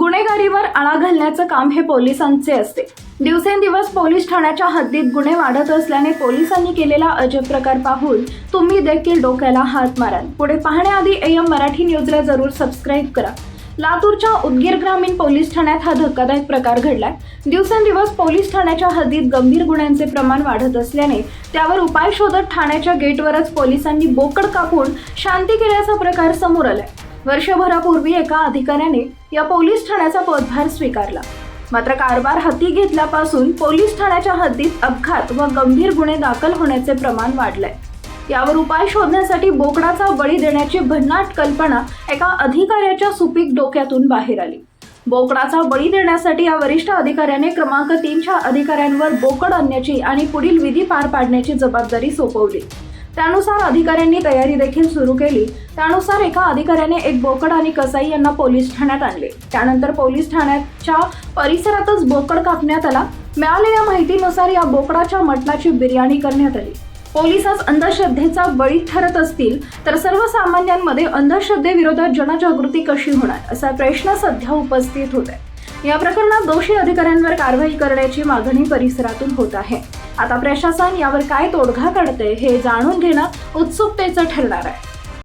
गुन्हेगारीवर आळा घालण्याचं काम हे पोलिसांचे असते. दिवसेंदिवस पोलीस ठाण्याच्या हद्दीत गुन्हे वाढत असल्याने पोलिसांनी केलेला अजब प्रकार पाहून तुम्ही देखील डोक्याला हात माराल. पुढे पाहण्याआधी एम मराठी न्यूजला जरूर सबस्क्राईब करा. लातूरच्या उदगीर ग्रामीण पोलीस ठाण्यात हा धक्कादायक प्रकार घडलाय. दिवसेंदिवस पोलीस ठाण्याच्या हद्दीत गंभीर गुन्ह्यांचे प्रमाण वाढत असल्याने त्यावर उपाय शोधत ठाण्याच्या गेटवरच पोलिसांनी बोकड कापून शांती केल्याचा प्रकार समोर आलाय. वर्षभरापूर्वी एका अधिकाऱ्याने या पोलीस ठाण्याचा पदभार स्वीकारला. मात्र कारभार हाती घेतल्यापासून पोलीस ठाण्याच्या हद्दीत अपघात व गंभीर गुन्हे दाखल होण्याचे प्रमाण वाढलंय. यावर उपाय शोधण्यासाठी बोकडाचा बळी देण्याची भन्नाट कल्पना एका अधिकाऱ्याच्या सुपीक डोक्यातून बाहेर आली. बोकडाचा बळी देण्यासाठी या वरिष्ठ अधिकाऱ्याने क्रमांक तीनच्या अधिकाऱ्यांवर बोकड आणण्याची आणि पुढील विधी पार पाडण्याची जबाबदारी सोपवली. त्यानुसार अधिकाऱ्यांनी तयारी देखील सुरू केली. त्यानुसार एका अधिकाऱ्याने एक बोकड आणि कसाई यांना पोलीस ठाण्यात आणले. त्यानंतर पोलीस ठाण्याच्या परिसरातच बोकड कापण्यात आला. मिळालेल्या माहितीनुसार या बोकडाच्या मटणाची बिर्याणी करण्यात आली. पोलीस आज अंधश्रद्धेचा बळी ठरत असतील तर सर्वसामान्यांमध्ये अंधश्रद्धेविरोधात जनजागृती कशी होणार असा प्रश्न सध्या उपस्थित होत आहे या प्रकरणात दोषी अधिकाऱ्यांवर कारवाई करण्याची मागणी परिसरातून होत आहे. आता प्रशासन यावर काय तोडगा काढते हे जाणून घेणं उत्सुकतेचं ठरणार आहे.